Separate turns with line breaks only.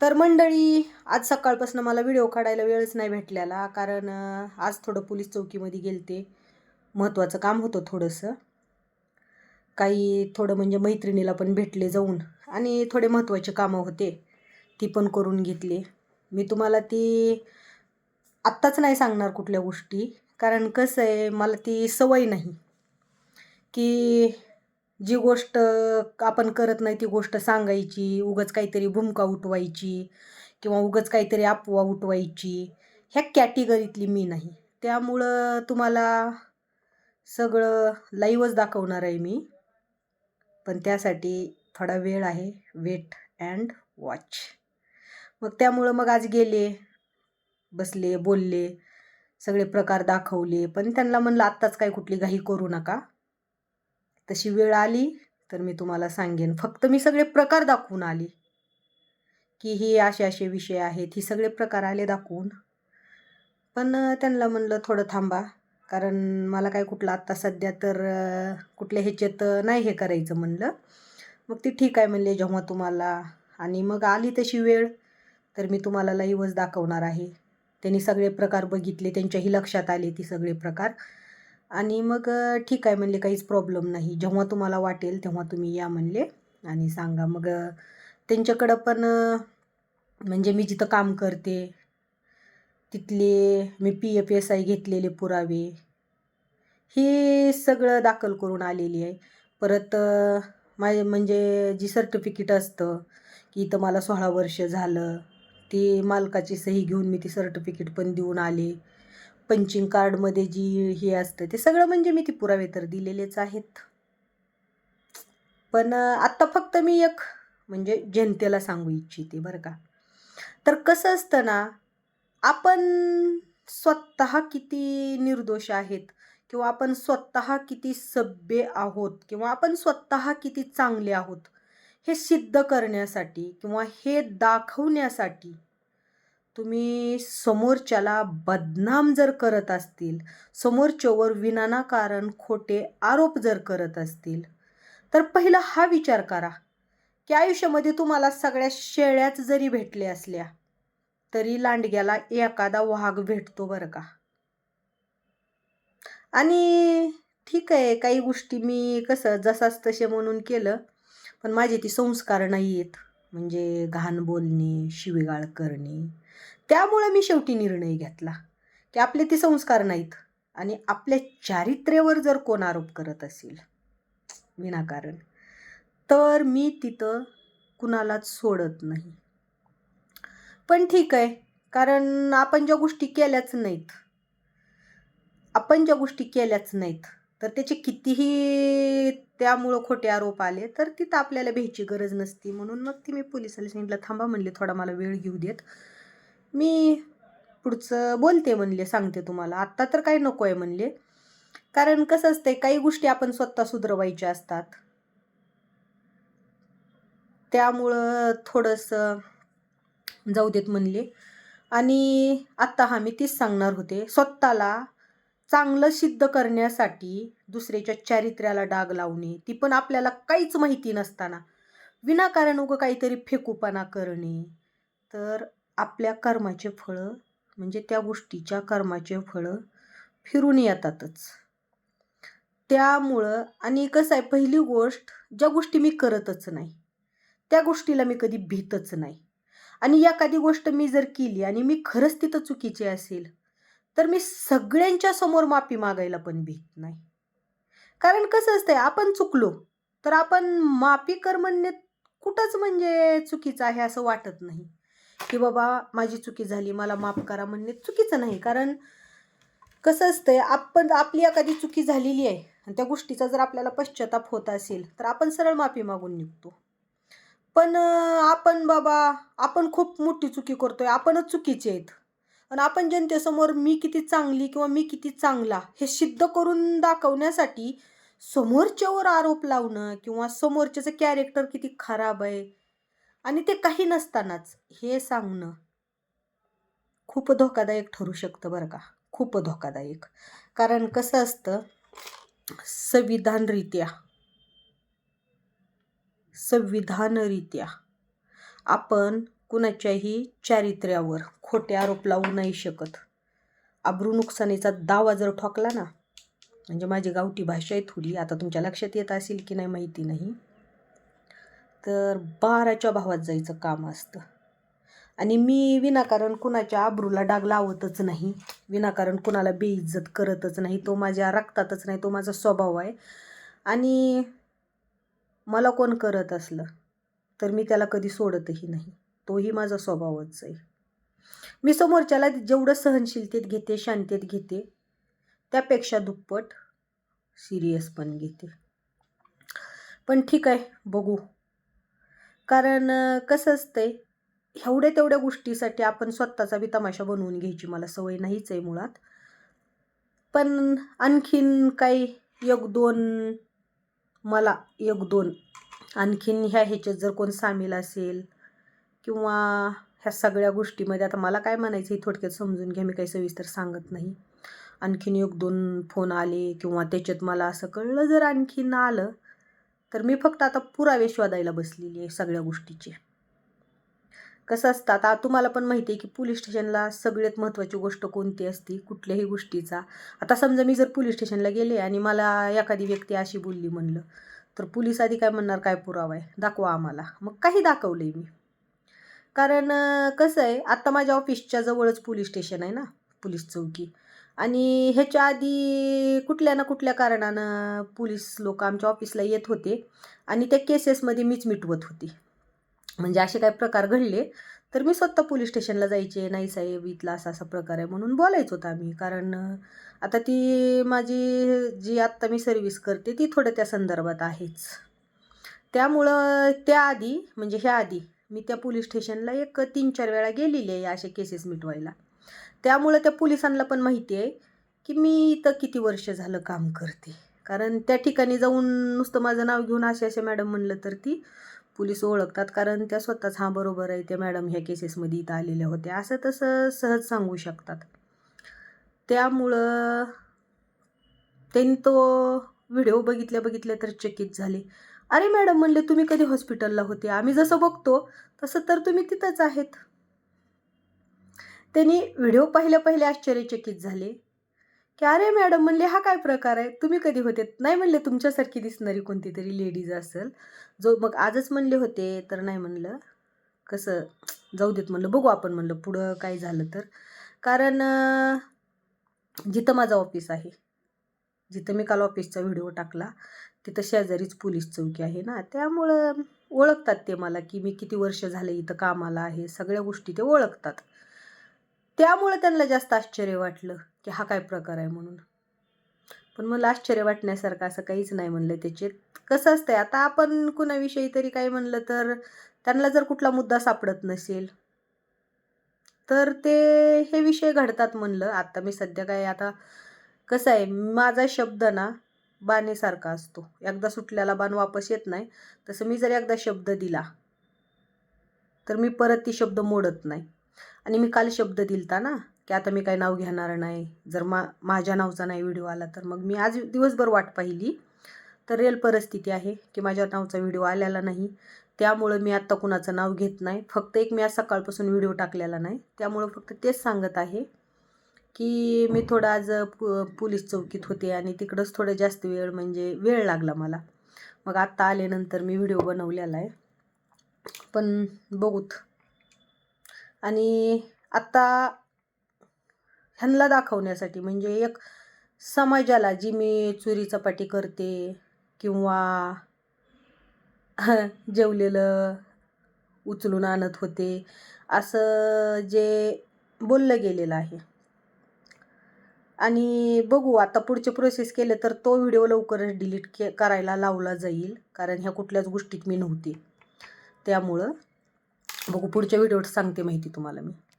तर मंडळी आज सकाळपासून मला व्हिडिओ काढायला वेळच नाही भेटलेला कारण आज थोडं पोलीस चौकीमध्ये गेलते. महत्त्वाचं काम होतं थोडंसं. काही थोडं म्हणजे मैत्रिणीला पण भेटले जाऊन आणि थोडे महत्त्वाचे कामं होते ती पण करून घेतली. मी तुम्हाला ती आत्ताच नाही सांगणार कुठल्या गोष्टी कारण कसं आहे मला ती सवय नाही. की जी गोष्ट आपण करत नाही ती गोष्ट सांगायची उगच काहीतरी भूमिका उठवायची किंवा उगच काहीतरी अफवा उठवायची ह्या कॅटेगरीतली मी नाही. त्यामुळं तुम्हाला सगळं लाईवच दाखवणार आहे मी. पण त्यासाठी थोडा वेळ आहे. वेट अँड वॉच मग त्यामुळं मग आज गेले बसले बोलले सगळे प्रकार दाखवले. पण त्यांना म्हणलं आत्ताच काय कुठली घाई करू नका. तशी वेळ आली तर मी तुम्हाला सांगेन. फक्त मी सगळे प्रकार दाखवून आली. की हे असे असे विषय आहेत ही सगळे प्रकार आले दाखवून. पण त्यांना म्हणलं थोडं थांबा. कारण मला काय कुठलं आत्ता सध्या तर कुठल्या ह्याच्यात नाही हे करायचं म्हणलं. मग ती ठीक आहे म्हणले जेव्हा तुम्हाला. आणि मग आली तशी वेळ. तर मी तुम्हाला लाईव्हच दाखवणार आहे. त्यांनी सगळे प्रकार बघितले त्यांच्याही लक्षात आले ती सगळे प्रकार. आणि मग ठीक आहे म्हणले काहीच प्रॉब्लेम नाही. जेव्हा तुम्हाला वाटेल तेव्हा तुम्ही या म्हणले आणि सांगा. मग त्यांच्याकडं पण म्हणजे मी जिथं काम करते तिथले मी पी एफ एस आय घेतलेले पुरावे हे सगळं दाखल करून आलेली आहे. परत माझे म्हणजे जी सर्टिफिकेट असतं की इथं मला सोळा वर्ष झालं ती मालकाची सही घेऊन मी ती सर्टिफिकेट पण देऊन आले. पंचिंग कार्डमध्ये जी हे असतं ते सगळं म्हणजे मी ती पुरावे तर दिलेलेच आहेत. पण आत्ता फक्त मी एक म्हणजे जनतेला सांगू इच्छिते बरं का. तर कसं असतं ना आपण स्वतः किती निर्दोष आहेत किंवा आपण स्वतः किती सभ्य आहोत किंवा आपण स्वतः किती चांगले आहोत हे सिद्ध करण्यासाठी किंवा हे दाखवण्यासाठी तुम्ही समोरच्याला बदनाम जर करत असतील समोरच्यावर विनाकारण खोटे आरोप जर करत असतील तर पहिला हा विचार करा की आयुष्यामध्ये तुम्हाला सगळ्या शेळ्याच जरी भेटले असल्या तरी लांडग्याला एखादा वाघ भेटतो बरं का? आणि ठीक आहे काही गोष्टी मी कसं जसाच तसे म्हणून केलं पण माझे ती संस्कार नाही आहेत म्हणजे घाण बोलणे शिवीगाळ करणे त्यामुळे मी शेवटी निर्णय घेतला की आपले ते संस्कार नाहीत आणि आपल्या चारित्र्यावर जर कोण आरोप करत असेल विनाकारण तर मी तिथं कुणालाच सोडत नाही. पण ठीक आहे कारण आपण ज्या गोष्टी केल्याच नाहीत आपण ज्या गोष्टी केल्याच नाहीत तर त्याचे कितीही त्यामुळं खोटे आरोप आले तर तिथं आपल्याला भ्यायची गरज नसती. म्हणून मग ती मी पोलिसाला सांगितलं थांबा म्हणले थोडा मला वेळ घेऊ देत. मी पुढचं बोलते म्हणले सांगते तुम्हाला. आत्ता तर काही नको आहे म्हणले. कारण कसं असतंय काही गोष्टी आपण स्वतः सुधरवायच्या असतात. त्यामुळं थोडंसं जाऊ देत म्हणले. आणि आत्ता हा मी तीच सांगणार होते. स्वतःला चांगलं सिद्ध करण्यासाठी दुसऱ्याच्या चारित्र्याला डाग लावणे ती पण आपल्याला काहीच माहिती नसताना. विनाकारण उगं काहीतरी फेकूपणा करणे. तर आपल्या कर्माचे फळं म्हणजे त्या गोष्टीच्या कर्माचे फळं फिरून येतातच. त्यामुळं आणि कसं आहे पहिली गोष्ट ज्या गोष्टी मी करतच नाही त्या गोष्टीला मी कधी भीतच नाही. आणि एखादी गोष्ट मी जर केली आणि मी खरंच तिथं चुकीची असेल तर मी सगळ्यांच्या समोर माफी मागायला पण भीत नाही. कारण कसं असतंय आपण चुकलो तर आपण माफी कर म्हणणे कुठंच म्हणजे चुकीचं आहे असं वाटत नाही. की बाबा माझी चुकी झाली मला माफ करा म्हणणे चुकीचं नाही. कारण कसं असतंय आपण आपली एखादी चुकी झालेली आहे आणि त्या गोष्टीचा जर आपल्याला पश्चाताप होत असेल तर आपण सरळ माफी मागून निघतो. पण आपण बाबा आपण खूप मोठी चुकी करतोय आपणच चुकीचे आहेत. आणि आपण जनतेसमोर मी किती चांगली किंवा मी किती चांगला हे सिद्ध करून दाखवण्यासाठी समोरच्यावर आरोप लावणं किंवा समोरच्याचं कॅरेक्टर किती खराब आहे आणि ते काही नसतानाच हे सांगणं खूप धोकादायक ठरू शकतं बरं का. खूप धोकादायक. कारण कसं असतं संविधानरित्या संविधानरित्या आपण कुणाच्याही चारित्र्यावर खोटे आरोप लावू नाही शकत. आब्रू नुकसानीचा दावा जर ठोकला ना म्हणजे माझी गावठी भाषा आहे थोडी आता तुमच्या लक्षात येत असेल की नाही माहिती नाही. तर बाराच्या भावात जायचं काम असतं. आणि मी विनाकारण कुणाच्या आबरूला डाग लावतच नाही. विनाकारण कुणाला बेइज्जत करतच नाही. तो माझ्या रक्तातच नाही. तो माझा स्वभाव आहे. आणि मला कोण करत असलं तर मी त्याला कधी सोडतही नाही. तोही माझा स्वभावच आहे. मी समोरच्याला जेवढं सहनशीलतेत घेते शांतीत घेते त्यापेक्षा दुप्पट सिरियस पण घेते. पण ठीक आहे बघू. कारण कसं असतंय एवढ्या तेवढ्या गोष्टीसाठी आपण स्वतःचा बी तमाशा बनवून घ्यायची मला सवय नाहीच आहे मुळात. पण आणखीन काही एक दोन मला एक दोन आणखीन ह्या ह्याच्यात जर कोण सामील असेल किंवा ह्या सगळ्या गोष्टीमध्ये आता मला काय म्हणायचं हे थोडक्यात समजून घ्या मी काही सविस्तर सांगत नाही. आणखीन एक दोन फोन आले किंवा त्याच्यात मला असं कळलं जर आणखीन आलं तर मी फक्त आता पुरावे शोधायला बसलेली आहे सगळ्या गोष्टीचे. कसं असतं आता तुम्हाला पण माहिती आहे की पोलीस स्टेशनला सगळ्यात महत्त्वाची गोष्ट कोणती असती? कुठल्याही गोष्टीचा. आता समजा मी जर पोलीस स्टेशनला गेले आणि मला एखादी व्यक्ती अशी बोलली म्हणलं तर पोलीस आधी काय म्हणणार? काय पुरावा आहे? दाखवा आम्हाला. मग काही दाखवलं आहे मी. कारण कसं आहे आत्ता माझ्या ऑफिसच्या जवळच पोलीस स्टेशन आहे ना? पोलीस चौकी. आणि ह्याच्या आधी कुठल्या ना कुठल्या कारणानं पोलीस लोक आमच्या ऑफिसला येत होते आणि त्या केसेसमध्ये मीच मिटवत होती. म्हणजे असे काही प्रकार घडले तर मी स्वतः पोलीस स्टेशनला जायचे नाही साहेब इथला असा असा प्रकार आहे म्हणून बोलायचं होतं आम्ही. कारण आता ती माझी जी आत्ता मी सर्व्हिस करते ती थोडं त्या संदर्भात आहेच. त्यामुळं त्याआधी म्हणजे ह्या आधी मी त्या पोलीस स्टेशनला एक तीन चार वेळा गेलेली आहे असे केसेस मिटवायला. त्यामुळं त्या पोलिसांना पण माहिती आहे की मी इथं किती वर्ष झालं काम करते. कारण त्या ठिकाणी जाऊन नुसतं माझं नाव घेऊन असे असे मॅडम म्हणलं तर ती पोलीस ओळखतात. कारण त्या स्वतःच हां बरोबर आहे त्या मॅडम ह्या केसेसमध्ये इथं आलेल्या होत्या. असं तसं सहज सांगू शकतात. त्यामुळं त्यांनी तो व्हिडिओ बघितल्या बघितल्या तर चकित झाले. अरे मॅडम म्हणले तुम्ही कधी हॉस्पिटलला होते? आम्ही जसं बघतो तसं तर तुम्ही तिथंच आहेत. त्यांनी व्हिडिओ पाहिल्या पहिले आश्चर्यचकित झाले. की अरे मॅडम म्हणले हा काय प्रकार आहे? तुम्ही कधी होते? नाही म्हणले तुमच्यासारखी दिसणारी कोणती तरी लेडीज असेल. जो मग आजच म्हणले होते तर नाही म्हणलं. कसं? जाऊ देत म्हणलं बघू आपण म्हणलं पुढं काय झालं तर. कारण जिथं माझं ऑफिस आहे जिथं मी काल ऑफिसचा व्हिडिओ टाकला तिथं शेजारीच पोलीस चौकी आहे ना. त्यामुळं ओळखतात ते मला की मी किती वर्ष झाले इथं कामाला आहे. सगळ्या गोष्टी ते ओळखतात. त्यामुळं त्यांना जास्त आश्चर्य वाटलं की हा काय प्रकार आहे म्हणून. पण मला आश्चर्य वाटण्यासारखं असं काहीच नाही म्हणलं त्याचे कसं असतंय आता आपण कुणाविषयी तरी काही म्हणलं तर त्यांना जर कुठला मुद्दा सापडत नसेल तर ते हे विषय घडतात म्हणलं. आता मी सध्या काय आता कसं आहे माझा शब्द ना बाणेसारखा असतो. एकदा सुटल्याला बाण वापस येत नाही. तसं मी जर एकदा शब्द दिला तर मी परत ती शब्द मोडत नाही. आणि मी काल शब्द दिलता ना की आता मी काही नाव घेणार नाही. जर मा माझ्या नावचा नाही व्हिडिओ आला तर मग मी आज दिवसभर वाट पाहिली. तर रेल परिस्थिती आहे की माझ्या नावचा व्हिडिओ आलेला नाही. त्यामुळं मी आत्ता कुणाचं नाव घेत नाही. फक्त एक मी आज सकाळपासून व्हिडिओ टाकलेला नाही. त्यामुळं फक्त तेच सांगत आहे की मी थोडं आज पु पोलीस चौकीत होते आणि तिकडंच थोडं जास्त वेळ म्हणजे वेळ लागला मला. मग आत्ता आल्यानंतर मी व्हिडिओ बनवलेला आहे. पण बघूत. आणि आत्ता ह्यांना दाखवण्यासाठी म्हणजे एक समाजाला जी मी चोरी चपाटी करते किंवा जेवलेलं उचलून आणत होते असं जे बोललं गेलेलं आहे. आणि बघू आता पुढचे प्रोसेस केले तर तो व्हिडिओ लवकरच डिलीट के करायला लावला जाईल कारण ह्या कुठल्याच गोष्टीत मी नव्हते. त्यामुळं बघू पुढच्या व्हिडिओवर सांगते माहिती तुम्हाला मी.